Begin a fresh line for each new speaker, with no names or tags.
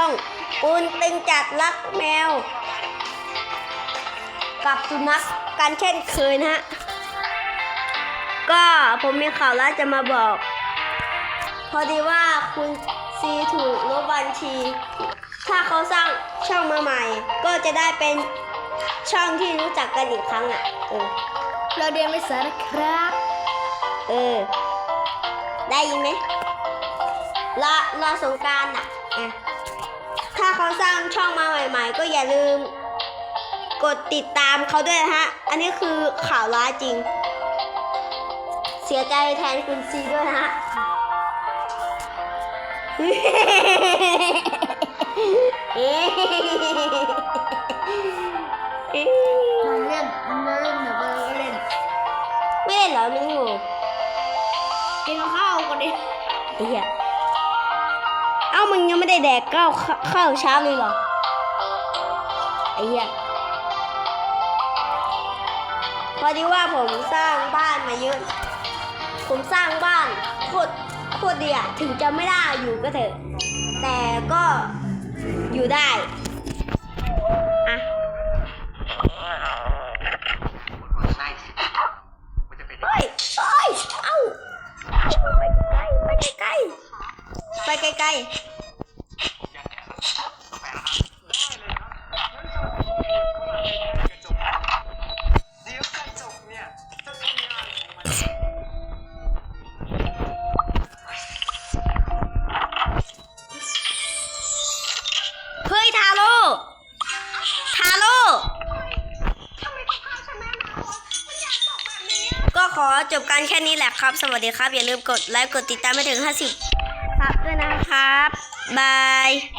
ช่องปูนตึงจัดรักแมว กับสุนัขกันเช่นเคยนะฮะ ก็ผมมีข่าวร้ายจะมาบอก พอดีว่าคุณซีถูกลบบัญชี ถ้าเขาสร้างช่องมาใหม่ ก็จะได้เป็นช่องที่รู้จักกันอีกครั้งอะ เออ
เราเรียนไม่สานะครับ
เออ ได้ยินไหมรอรอสงกรารอะอะถ้า เขาสร้างช่องมาใหม่ ๆ ก็อย่าลืม กดติดตามเขาด้วยนะฮะ อันนี้คือข่าวร้ายจริง เสียใจแทนคุณซีด้วยนะฮะ
มันเล่นมันเล่นแบบว่าเราเล่น
ไม่เล่นเหรอไม่งู
กินข้าวกันดิ
ไอ้เหี้ยเอ้า มึงยังไม่ได้แดกข้าวข้าวเช้าเลยเหรอไอ้เหี้ยพอดีว่าผมสร้างบ้านมาเยอะ ผมสร้างบ้านโคตรโคตรดีอะถึงจะไม่ได้อยู่ก็เถอะ แต่ก็อยู่ได้อะ
เฮ้
ยเฮ้ยเอ้าไปไกลๆไปไกลๆไปไกล ขอจบกันแค่นี้แหละครับ สวัสดีครับ อย่าลืมกดไลค์กดติดตามไปถึง 50ครับด้วยนะครับบาย